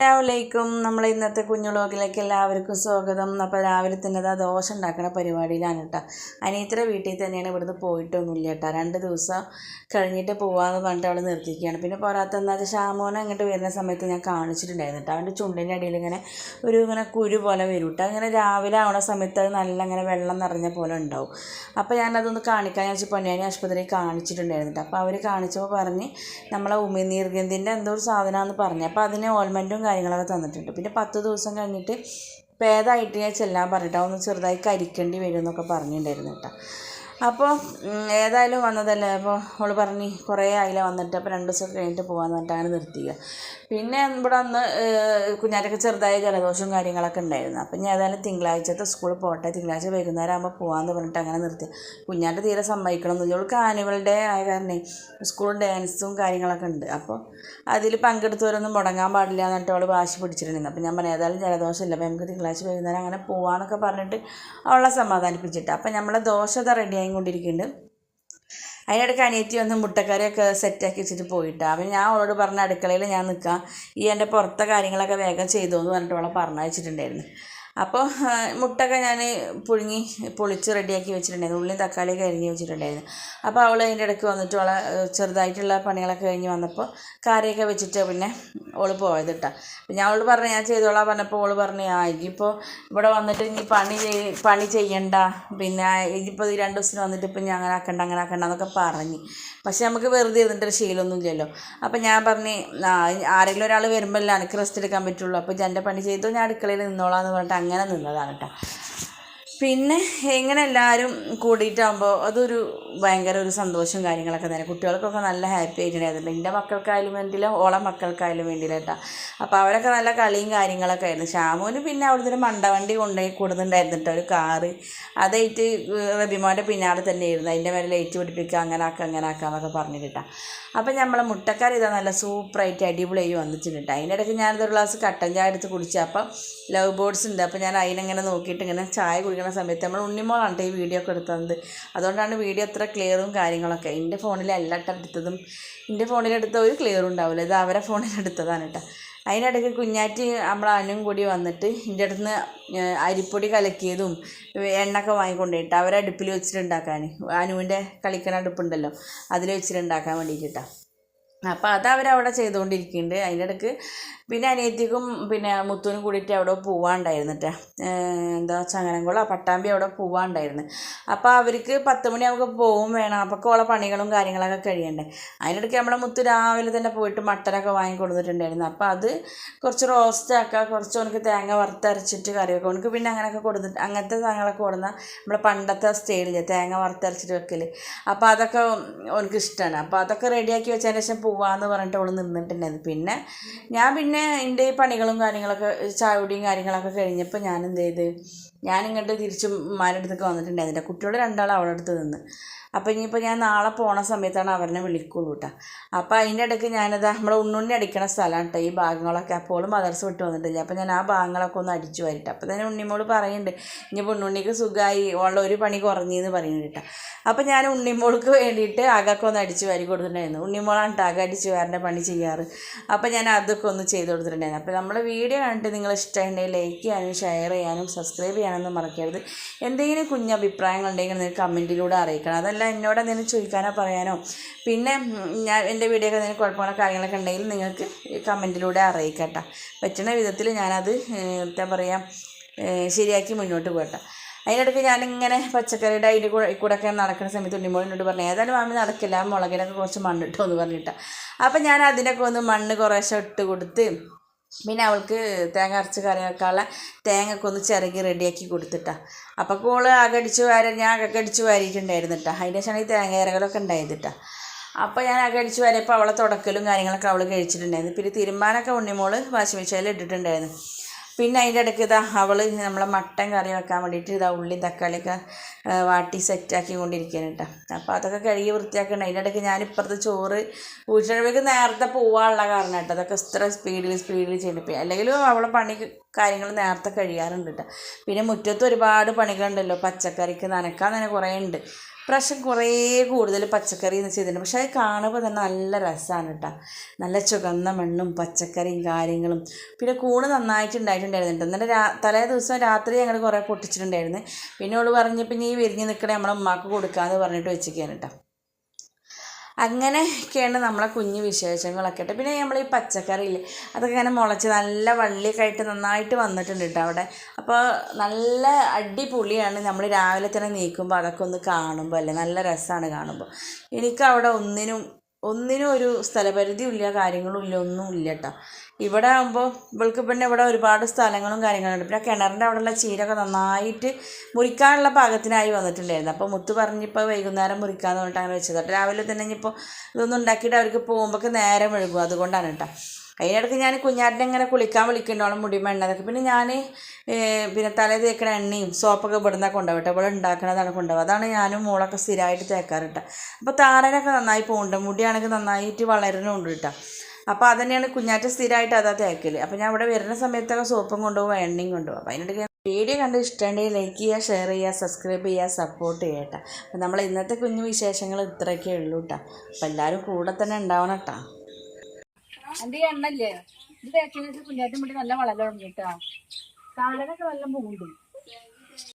അസ്സലാമലൈക്കും. നമ്മൾ ഇന്നത്തെ കുഞ്ഞു വ്ളോഗിലേക്ക് എല്ലാവർക്കും സ്വാഗതം. അപ്പോൾ രാവിലെ തന്നെ ആ ദോശ ഉണ്ടാക്കുന്ന പരിപാടിയിലാണ് കേട്ടോ അനിയത്തിയുടെ വീട്ടിൽ തന്നെയാണ് ഇവിടുന്ന് പോയിട്ടൊന്നുമില്ല കേട്ടോ രണ്ട് ദിവസം കഴിഞ്ഞിട്ട് പോകാമെന്ന് പറഞ്ഞിട്ട് അവൾ നിർത്തിക്കുകയാണ് പിന്നെ പോരാത്ത എന്നാൽ ഷാമോനെ അങ്ങോട്ട് വരുന്ന സമയത്ത് ഞാൻ കാണിച്ചിട്ടുണ്ടായിരുന്നു കേട്ടോ അവന്റെ ചുണ്ടിന്റെ അടിയിൽ ഇങ്ങനെ ഒരു ഇങ്ങനെ കുരു പോലെ വരും കേട്ടോ അങ്ങനെ രാവിലെ ആവണ സമയത്ത് അത് നല്ല അങ്ങനെ വെള്ളം നിറഞ്ഞ പോലെ ഉണ്ടാവും. അപ്പോൾ ഞാനതൊന്ന് കാണിക്കാൻ ഞാൻ പൊന്നാനി ആശുപത്രിയിൽ കാണിച്ചിട്ടുണ്ടായിരുന്നു കേട്ടോ അപ്പോൾ അവർ കാണിച്ചപ്പോൾ പറഞ്ഞ് നമ്മളെ ഉമിനീർഗന്ധിന്റെ എന്തോ ഒരു സാധനമാണെന്ന് പറഞ്ഞു. അപ്പോൾ അതിന് ഓൾമെന്റും കാര്യങ്ങളൊക്കെ തന്നിട്ടുണ്ട്. പിന്നെ പത്ത് ദിവസം കഴിഞ്ഞിട്ട് ഭേദമായിട്ട് ഞാൻ ചെല്ലാൻ പറഞ്ഞിട്ട് ഒന്ന് ചെറുതായി കരിക്കേണ്ടി വരും എന്നൊക്കെ പറഞ്ഞിട്ടുണ്ടായിരുന്നു കേട്ടോ. അപ്പോൾ ഏതായാലും വന്നതല്ലേ? അപ്പോൾ അവൾ പറഞ്ഞ് കുറേ ആയില്ല വന്നിട്ട്. അപ്പോൾ രണ്ട് ദിവസം കഴിഞ്ഞിട്ട് പോകാമെന്ന് പറഞ്ഞിട്ട് അങ്ങനെ നിർത്തിക്കുക പിന്നെ ഇവിടെ അന്ന് കുഞ്ഞാറ്റൊക്കെ ചെറുതായ ജലദോഷവും കാര്യങ്ങളൊക്കെ ഉണ്ടായിരുന്നു. അപ്പം ഞാൻ ഏതായാലും തിങ്കളാഴ്ചത്തെ സ്കൂളിൽ പോട്ടെ. തിങ്കളാഴ്ച വൈകുന്നേരം ആകുമ്പോൾ പോകാമെന്ന് പറഞ്ഞിട്ട് അങ്ങനെ നിർത്തി. കുഞ്ഞാറ്റ തീരെ സമ്മതിക്കണമെന്നില്ല അവൾക്ക് ആനുവൽ ഡേ ആയ കാരണം സ്കൂൾ ഡാൻസും കാര്യങ്ങളൊക്കെ ഉണ്ട്. അപ്പോൾ അതിൽ പങ്കെടുത്തവരൊന്നും മുടങ്ങാൻ പാടില്ല എന്നിട്ട് അവൾ വാശി പിടിച്ചിട്ടുണ്ടായിരുന്നു. അപ്പം ഞാൻ പറഞ്ഞു ഏതായാലും ജലദോഷമില്ല. അപ്പോൾ നമുക്ക് തിങ്കളാഴ്ച വൈകുന്നേരം അങ്ങനെ പോകാമെന്നൊക്കെ പറഞ്ഞിട്ട് അവളെ സമാധാനിപ്പിച്ചിട്ട്. അപ്പം നമ്മളെ ദോശ ഇതാ റെഡി കൊണ്ടിരിക്കുന്നുണ്ട് അതിനിടയ്ക്ക് അനിയത്തി വന്ന് മുട്ടക്കറിയൊക്കെ സെറ്റാക്കി വെച്ചിട്ട് പോയിട്ട്. അവൻ ഞാൻ അവളോട് പറഞ്ഞ അടുക്കളയിൽ ഞാൻ നിൽക്കാം. ഈ എന്റെ പുറത്തെ കാര്യങ്ങളൊക്കെ വേഗം ചെയ്തു എന്ന് പറഞ്ഞിട്ട് അവളെ പറഞ്ഞയച്ചിട്ടുണ്ടായിരുന്നു. അപ്പോൾ മുട്ടൊക്കെ ഞാൻ പുഴുങ്ങി പൊളിച്ച് റെഡിയാക്കി വെച്ചിട്ടുണ്ടായിരുന്നു. ഉള്ളിയും തക്കാളി അരിഞ്ഞ് വെച്ചിട്ടുണ്ടായിരുന്നു. അപ്പോൾ അവൾ അതിന്റെ ഇടയ്ക്ക് വന്നിട്ട് അവളെ ചെറുതായിട്ടുള്ള പണികളൊക്കെ കഴിഞ്ഞ് വന്നപ്പോൾ കറിയൊക്കെ വെച്ചിട്ട് പിന്നെ ഓൾ പോയത് കേട്ടോ ഞാൻ അവളോട് പറഞ്ഞു ഞാൻ ചെയ്തോളാം പറഞ്ഞപ്പോൾ ഓൾ പറഞ്ഞു ആ ഇനിയിപ്പോൾ ഇവിടെ വന്നിട്ട് ഇനി പണി ചെയ് പണി ചെയ്യണ്ട. പിന്നെ ഇനിയിപ്പോൾ രണ്ട് ദിവസത്തിന് വന്നിട്ട് ഇപ്പം ഞാൻ അങ്ങനെ ആക്കണ്ട അങ്ങനെ ആക്കണ്ട എന്നൊക്കെ പറഞ്ഞ്. പക്ഷെ നമുക്ക് വെറുതെ ഇരുന്നിട്ടൊരു ശീലമൊന്നും ഇല്ലല്ലോ. അപ്പം ഞാൻ പറഞ്ഞ് ആരെങ്കിലും ഒരാൾ വരുമ്പോഴല്ലേ എനിക്ക് റെസ്റ്റ് എടുക്കാൻ പറ്റുള്ളൂ. അപ്പോൾ എന്റെ പണി ചെയ്തോ ഞാൻ അടുക്കളയിൽ നിന്നോളാം എന്ന് പറഞ്ഞിട്ട് അങ്ങനെ നിന്നതാണ് കേട്ടോ. പിന്നെ എങ്ങനെ എല്ലാവരും കൂടിയിട്ടാകുമ്പോൾ അതൊരു ഭയങ്കര ഒരു സന്തോഷവും കാര്യങ്ങളൊക്കെ തന്നെ. കുട്ടികൾക്കൊക്കെ നല്ല ഹാപ്പി ആയിട്ടുണ്ടായിരുന്നു എന്റെ മക്കൾക്കായാലും വേണ്ടിയില്ല ഓളെ മക്കൾക്കായാലും വേണ്ടിയില്ല കേട്ടോ. അപ്പോൾ അവരൊക്കെ നല്ല കളിയും കാര്യങ്ങളൊക്കെ ആയിരുന്നു. ഷാമൂന് പിന്നെ അവിടുത്തെ മണ്ടവണ്ടി കൊണ്ടുപോയി കൊടുക്കുന്നുണ്ടായിരുന്നു ഒരു കാറ്. അതായിട്ട് റബിമാന്റെ പിന്നാലെ തന്നെ ആയിരുന്നു അതിന്റെ മേലെ ലൈറ്റ് പിടിപ്പിക്കുക അങ്ങനെ ആക്കുക അങ്ങനെ ആക്കുക എന്നൊക്കെ പറഞ്ഞിട്ട് കേട്ടോ. നമ്മളെ മുട്ടക്കറി ഇതാ നല്ല സൂപ്പറായിട്ട് അടിപൊളിയായി വന്നിട്ടുണ്ട് അതിന്റെ ഇടയ്ക്ക് ഞാനൊരു ഗ്ലാസ് കട്ടൻ ചായ എടുത്ത് കുടിച്ചു. അപ്പം ലവ് ബോർഡ്സ് ഉണ്ട്. അപ്പോൾ ഞാൻ അതിനെങ്ങനെ നോക്കിയിട്ട് ഇങ്ങനെ ചായ കുടിക്കുന്ന സമയത്ത് നമ്മൾ ഉണ്ണിമോളാണ് ഈ വീഡിയോ ഒക്കെ എടുത്തത്. അതുകൊണ്ടാണ് വീഡിയോ അത്ര ക്ലിയറും കാര്യങ്ങളൊക്കെ. എന്റെ ഫോണിലല്ല കേട്ടോ എടുത്തതും എന്റെ ഫോണിലെടുത്ത ഒരു ക്ലിയറും ഉണ്ടാവില്ല. ഇത് അവരെ ഫോണിലെടുത്തതാണ് കേട്ടോ. അതിനിടയ്ക്ക് കുഞ്ഞാറ്റി നമ്മൾ അനും കൂടി വന്നിട്ട് എന്റെ അടുത്ത് അരിപ്പൊടി കലക്കിയതും എണ്ണൊക്കെ വാങ്ങിക്കൊണ്ടിട്ട് അവരെ അടുപ്പിൽ വെച്ചിട്ടുണ്ടാക്കാൻ. അനുവിന്റെ കളിക്കണ അടുപ്പുണ്ടല്ലോ അതിൽ വെച്ചിട്ടുണ്ടാക്കാൻ വേണ്ടിയിട്ടാണ് അപ്പോൾ അത് അവരവിടെ ചെയ്തുകൊണ്ടിരിക്കുന്നുണ്ട്. അതിന്റെ ഇടയ്ക്ക് പിന്നെ അനിയത്തിക്കും പിന്നെ മുത്തുവിനും കൂടിയിട്ട് അവിടെ പോവാണ്ടായിരുന്നിട്ട്. എന്താ ചങ്ങനംകുളം പട്ടാമ്പി അവിടെ പോവാണ്ടായിരുന്നു. അപ്പോൾ അവർക്ക് പത്ത് മണിയാകുമ്പോൾ പോവും വേണം. അപ്പോൾ ഉള്ള പണികളും കാര്യങ്ങളൊക്കെ കഴിയണ്ടേ. അതിനിടയ്ക്ക് നമ്മുടെ മുത്തു രാവിലെ തന്നെ പോയിട്ട് മട്ടനൊക്കെ വാങ്ങി കൊടുത്തിട്ടുണ്ടായിരുന്നു അപ്പോൾ അത് കുറച്ച് റോസ്റ്റ് ആക്കുക കുറച്ച് അവനക്ക് തേങ്ങ വറുത്തരച്ചിട്ട് കറിയൊക്കെ അവനക്ക് പിന്നെ അങ്ങനെയൊക്കെ കൊടുത്തിട്ട് അങ്ങനത്തെ സാധനങ്ങളൊക്കെ കൊടുന്ന നമ്മുടെ പണ്ടത്തെ സ്റ്റൈലില്ലേ തേങ്ങ വറുത്തരച്ചിട്ട് വെക്കൽ അപ്പോൾ അതൊക്കെ അവനക്ക് ഇഷ്ടമാണ് അപ്പോൾ അതൊക്കെ റെഡിയാക്കി വെച്ചതിന് ശേഷം പോവാന്ന് പറഞ്ഞിട്ട് അവൾ നിന്നിട്ടുണ്ടായിരുന്നു. പിന്നെ ഞാൻ പിന്നെ എന്റെ പണികളും കാര്യങ്ങളൊക്കെ ചായകുടിയും കാര്യങ്ങളൊക്കെ കഴിഞ്ഞപ്പോൾ ഞാൻ എന്ത് ചെയ്ത് ഞാൻ ഇങ്ങോട്ട് തിരിച്ച് ഉമ്മാന്റെ അടുത്തേക്ക് വന്നിട്ടുണ്ടായിരുന്നില്ല കുട്ടികൾ രണ്ടാളും അവളുടെ അടുത്ത് നിന്ന്. അപ്പോൾ ഇനിയിപ്പോൾ ഞാൻ നാളെ പോണ സമയത്താണ് അവരെ വിളിക്കുള്ളൂ കേട്ടോ അപ്പോൾ അതിന്റെ ഇടയ്ക്ക് ഞാനത് നമ്മളെ ഉണ്ണുണ്ണി അടിക്കണ സ്ഥലമാണ് കേട്ടോ ഈ ഭാഗങ്ങളൊക്കെ. അപ്പോൾ മദർസ് വിട്ട് വന്നിട്ടില്ല. അപ്പോൾ ഞാൻ ആ ഭാഗങ്ങളൊക്കെ ഒന്ന് അടിച്ചു വരട്ടെ. അപ്പോൾ തന്നെ ഉണ്ണിമോൾ പറയുന്നുണ്ട് ഇനിയിപ്പോൾ ഉണ്ണുണ്ണിക്ക് സുഖമായി ഉള്ള ഒരു പണി കുറഞ്ഞെന്ന് പറയുന്നുണ്ട് കേട്ടോ അപ്പോൾ ഞാൻ ഉണ്ണിമോൾക്ക് വേണ്ടിയിട്ട് ആകൊക്കെ ഒന്ന് അടിച്ചു വാരി കൊടുത്തിട്ടുണ്ടായിരുന്നു. ഉണ്ണിമോളാണ് കേട്ടോ അകം അടിച്ചു വാരന്റെ പണി ചെയ്യാറ്. അപ്പോൾ ഞാൻ അതൊക്കെ ഒന്ന് ചെയ്ത് കൊടുത്തിട്ടുണ്ടായിരുന്നു. അപ്പോൾ നമ്മുടെ വീഡിയോ കണ്ടിട്ട് നിങ്ങൾ ഇഷ്ടമുണ്ടെങ്കിൽ ലൈക്ക് ചെയ്യാനും ഷെയർ ചെയ്യാനും സബ്സ്ക്രൈബ് ചെയ്യാനൊന്നും മറക്കരുത്. എന്തെങ്കിലും കുഞ്ഞ് അഭിപ്രായങ്ങളുണ്ടെങ്കിൽ നിങ്ങൾ കമന്റിലൂടെ അറിയിക്കണം. അതല്ല എന്നോട് എന്തെങ്കിലും ചോദിക്കാനോ പറയാനോ. പിന്നെ ഞാൻ എന്റെ വീഡിയോ എന്തെങ്കിലും കുഴപ്പമുള്ള കാര്യങ്ങളൊക്കെ ഉണ്ടെങ്കിൽ നിങ്ങൾക്ക് കമന്റിലൂടെ അറിയിക്കട്ടെ. പറ്റുന്ന വിധത്തിൽ ഞാനത് എന്താ പറയുക ശരിയാക്കി മുന്നോട്ട് പോകട്ടെ. അതിനിടയ്ക്ക് ഞാനിങ്ങനെ പച്ചക്കറിയുടെ അതിന്റെ കൂടെ കൂടെ ഒക്കെ നടക്കുന്ന സമയത്ത് ഉണ്ണിമോളിനോട് പറഞ്ഞു ഏതായാലും മാമി നടക്കില്ല മുളകിനൊക്കെ കുറച്ച് മണ്ണിട്ടോ എന്ന് പറഞ്ഞിട്ടാണ് അപ്പം ഞാൻ അതിനൊക്കെ ഒന്ന് മണ്ണ് കുറേശ്ശെ ഇട്ട് കൊടുത്ത് പിന്നെ അവൾക്ക് തേങ്ങ അരച്ച് കറി വെക്കാനുള്ള തേങ്ങയൊക്കെ ഒന്ന് ചിരകി റെഡിയാക്കി കൊടുത്തിട്ടാ. അപ്പോൾ കോൾ അകടിച്ച് വാരി ഞാൻ അകടിച്ച് വാരിയിട്ടുണ്ടായിരുന്നു കേട്ടോ അതിന്റെ ശേഷമാണ് ഈ തേങ്ങ ഇറകളൊക്കെ ഉണ്ടായത് അപ്പോൾ ഞാൻ അകടിച്ച് വാരിയപ്പോൾ അവളെ തുടക്കലും കാര്യങ്ങളൊക്കെ അവൾ കഴിച്ചിട്ടുണ്ടായിരുന്നു. പിന്നെ തീരുമാനമൊക്കെ ഉണ്ണിമോൾ വാഷിംഗ് മെഷീനിൽ ഇട്ടിട്ടുണ്ടായിരുന്നു. പിന്നെ അതിന്റെ ഇടയ്ക്ക് ഇതാ അവൾ നമ്മളെ മട്ടൻ കറി വെക്കാൻ വേണ്ടിയിട്ട് ഇതാ ഉള്ളി തക്കാളിയൊക്കെ വാട്ടി സെറ്റാക്കി കൊണ്ടിരിക്കുകയാണ് കേട്ടോ അപ്പോൾ അതൊക്കെ കഴുകി വൃത്തിയാക്കണം അതിന്റെ ഇടയ്ക്ക് ഞാൻ ഇപ്പുറത്ത് ചോറ് ഊഴ്ചഴവേക്ക് നേരത്തെ പോകാനുള്ള കാരണം കേട്ടോ അതൊക്കെ ഇത്ര സ്പീഡിൽ സ്പീഡിൽ ചെയ്യണം അല്ലെങ്കിലും അവളെ പണി കാര്യങ്ങൾ നേരത്തെ കഴിയാറുണ്ട് കേട്ടോ പിന്നെ മുറ്റത്ത് ഒരുപാട് പണികളുണ്ടല്ലോ. പച്ചക്കറിക്ക് നനക്കാൻ തന്നെ കുറേ ഉണ്ട് ഇപ്രാവശ്യം കുറേ കൂടുതൽ പച്ചക്കറി എന്ന് ചെയ്തിട്ടുണ്ട്. പക്ഷേ അത് കാണുമ്പോൾ തന്നെ നല്ല രസമാണ് കേട്ടോ. നല്ല ചുവന്ന മണ്ണും പച്ചക്കറിയും കാര്യങ്ങളും. പിന്നെ കൂണ് നന്നായിട്ടുണ്ടായിട്ടുണ്ടായിരുന്നു എന്നിട്ട് രാ തലേ ദിവസം രാത്രി ഞങ്ങൾ കുറേ പൊട്ടിച്ചിട്ടുണ്ടായിരുന്നു. പിന്നെ അവൾ പറഞ്ഞ് പിന്നെ ഈ വിരിഞ്ഞ് നിൽക്കണേ നമ്മളെ ഉമ്മാക്ക് കൊടുക്കാമെന്ന് പറഞ്ഞിട്ട് വെച്ചിരിക്കുകയാണ് കേട്ടോ. അങ്ങനെയൊക്കെയാണ് നമ്മളെ കുഞ്ഞു വിശേഷങ്ങളൊക്കെ കേട്ടോ. പിന്നെ നമ്മൾ ഈ പച്ചക്കറിയില്ലേ അതൊക്കെ ഇങ്ങനെ മുളച്ച് നല്ല വള്ളിയൊക്കെ ആയിട്ട് നന്നായിട്ട് വന്നിട്ടുണ്ട് കേട്ടോ അവിടെ. അപ്പോൾ നല്ല അടിപൊളിയാണ് നമ്മൾ രാവിലെ തന്നെ നീക്കുമ്പോൾ അതൊക്കെ ഒന്ന് കാണുമ്പോൾ അല്ലേ? നല്ല രസമാണ് കാണുമ്പോൾ എനിക്ക് അവിടെ ഒന്നിനും ഒന്നിനും ഒരു സ്ഥലപരിധിയും ഇല്ല കാര്യങ്ങളും ഇല്ല ഒന്നും ഇല്ല കേട്ടോ. ഇവിടെ ആകുമ്പോൾ ഇവൾക്ക് പിന്നെ ഇവിടെ ഒരുപാട് സ്ഥലങ്ങളും കാര്യങ്ങളുണ്ട്. പിന്നെ കിണറിന്റെ അവിടെയുള്ള ചീരൊക്കെ നന്നായിട്ട് മുറിക്കാനുള്ള പാകത്തിനായി വന്നിട്ടുണ്ടായിരുന്നു. അപ്പോൾ മുത്ത് പറഞ്ഞിപ്പോൾ വൈകുന്നേരം മുറിക്കാന്ന് പറഞ്ഞിട്ട് അങ്ങനെ വെച്ചത്. രാവിലെ തന്നെ ഇനിയിപ്പോൾ ഇതൊന്നും ഉണ്ടാക്കിയിട്ട് അവർക്ക് പോകുമ്പോഴൊക്കെ നേരം ഒഴുകും അതുകൊണ്ടാണ് കേട്ടോ. അതിനിടയ്ക്ക് ഞാൻ കുഞ്ഞാട്ടിനെ ഇങ്ങനെ കുളിക്കാൻ വിളിക്കുന്നുണ്ടോളം മുടി എണ്ണതൊക്കെ പിന്നെ ഞാൻ പിന്നെ തലേ തേക്കണ എണ്ണയും സോപ്പൊക്കെ ഇവിടുന്ന് കൊണ്ടുപോകട്ടെ ഇവിടെ ഉണ്ടാക്കണതാണ് കൊണ്ടുപോകുക അതാണ് ഞാനും മോളൊക്കെ സ്ഥിരമായിട്ട് തേക്കാറിട്ട. അപ്പോൾ താരനൊക്കെ നന്നായി പോകുന്നുണ്ട് മുടിയാണെങ്കിൽ നന്നായിട്ട് വളരുന്നുണ്ട് കേട്ടോ. അപ്പോൾ അതന്നെയാണ് കുഞ്ഞാറ്റ സ്ഥിരമായിട്ട് അതാ തേക്കൽ അപ്പോൾ ഞാൻ ഇവിടെ വരുന്ന സമയത്തൊക്കെ സോപ്പും കൊണ്ടുപോകും എണ്ണയും കൊണ്ടുപോകും. അപ്പോൾ അതിനിടയ്ക്ക് വീഡിയോ കണ്ട് ഇഷ്ടമുണ്ടെങ്കിൽ ലൈക്ക് ചെയ്യുക ഷെയർ ചെയ്യുക സബ്സ്ക്രൈബ് ചെയ്യുക സപ്പോർട്ട് ചെയ്യുക കേട്ടോ. അപ്പോൾ നമ്മൾ ഇന്നത്തെ കുഞ്ഞു വിശേഷങ്ങൾ ഇത്രയൊക്കെ ഉള്ളൂ കേട്ടോ. അപ്പോൾ എല്ലാവരും കൂടെ തന്നെ ഉണ്ടാവണം കേട്ടോ. എന്റെ എണ്ണല്ലേ? ഇത് തേക്കുന്ന കുഞ്ഞാറ്റം മുടി നല്ല വളരം തുടങ്ങി കേട്ടോ താഴനൊക്കെ നല്ല പോകുന്നുണ്ട്